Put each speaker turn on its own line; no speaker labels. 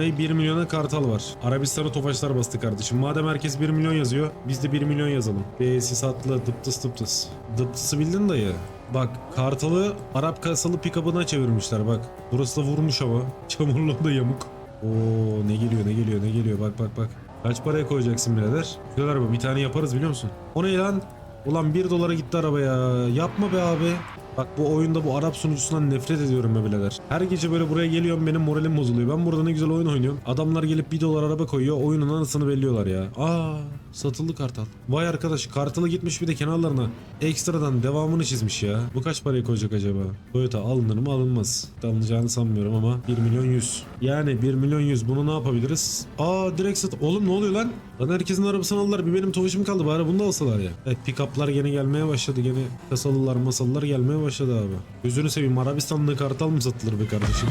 ne 1 milyona kartal var. Arabistan'a tofaşlar bastı kardeşim. Madem herkes 1 milyon yazıyor biz de 1 milyon yazalım. B'si satlı dıptıs dıptıs. Dıptısı bildin dayı. Bak kartalı Arap kasalı pick-up'ına çevirmişler bak. Burası da vurmuş ama. Çamurluğu da yamuk. Oo ne geliyor ne geliyor ne geliyor bak bak bak. Kaç paraya koyacaksın birader? Güzel araba bir tane yaparız biliyor musun? O ne lan? Ulan 1 dolara gitti araba ya. Yapma be abi. Bak bu oyunda bu Arap sunucusundan nefret ediyorum be birader. Her gece böyle buraya geliyorum benim moralim bozuluyor. Ben burada ne güzel oyun oynuyorum. Adamlar gelip 1 dolar araba koyuyor. Oyunun anasını belliyorlar ya. Aa satıldı kartal. Vay arkadaş kartalı gitmiş bir de kenarlarına ekstradan devamını çizmiş ya. Bu kaç paraya koyacak acaba? Toyota alınır mı alınmaz. Alınacağını sanmıyorum ama 1 milyon 100. Yani 1 milyon 100 bunu ne yapabiliriz? Aa direkt sat. Oğlum ne oluyor lan? Lan herkesin arabasını aldılar. Bir benim tofaşım kaldı. Bari bunu da alsalar ya. Evet pick-up'lar gene gelmeye başladı. Gene kasalılar masalılar gelmeye başladı abi. Gözünü seveyim Arabistanlı kartal mı satılır be kardeşim?